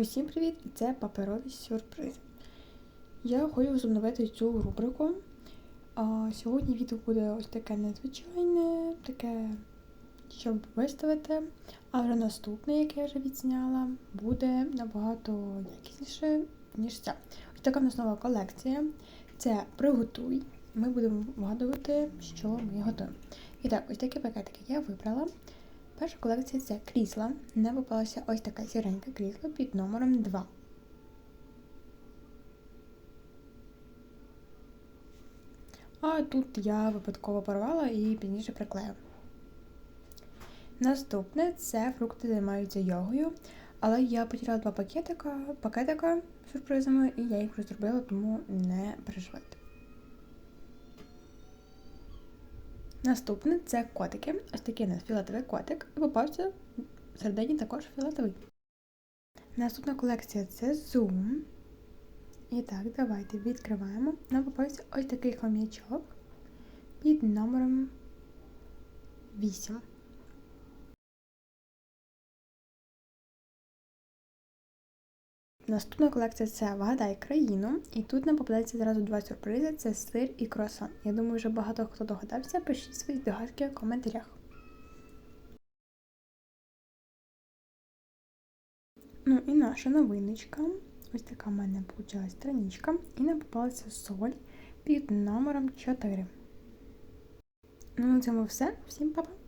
Усім привіт! І це паперові сюрпризи. Я хочу возобновити цю рубрику. А, сьогодні відео буде ось таке незвичайне, таке, щоб виставити. А вже наступне, яке я вже відзняла, буде набагато якісніше, ніж ця. Ось така в нас нова колекція. Це приготуй. Ми будемо вгадувати, що ми готуємо. І так, ось такі пакетики я вибрала. Перша колекція це крісла. Не попалася ось така сіренька крісло під номером 2. А тут я випадково порвала і пізніше приклею. Наступне це фрукти займаються йогою. Але я потеряла два пакетика, пакетика сюрпризами, і я їх вже зробила, тому не переживайте. Наступне це котики. Ось такий у нас фіолетовий котик. І попався всередині також фіолетовий. Наступна колекція це Zoom. І так, давайте відкриваємо. Нам попався ось такий хом'ячок під номером 8. Наступна колекція це Вгадай країну. І тут нам попадається зразу два сюрпризи: це сир і круасан. Я думаю, вже багато хто догадався. Пишіть свої догадки в коментарях. Ну і наша новиночка. Ось така в мене вийшла страничка. І нам попалася соль під номером 4. Ну, на цьому все. Всім па-па!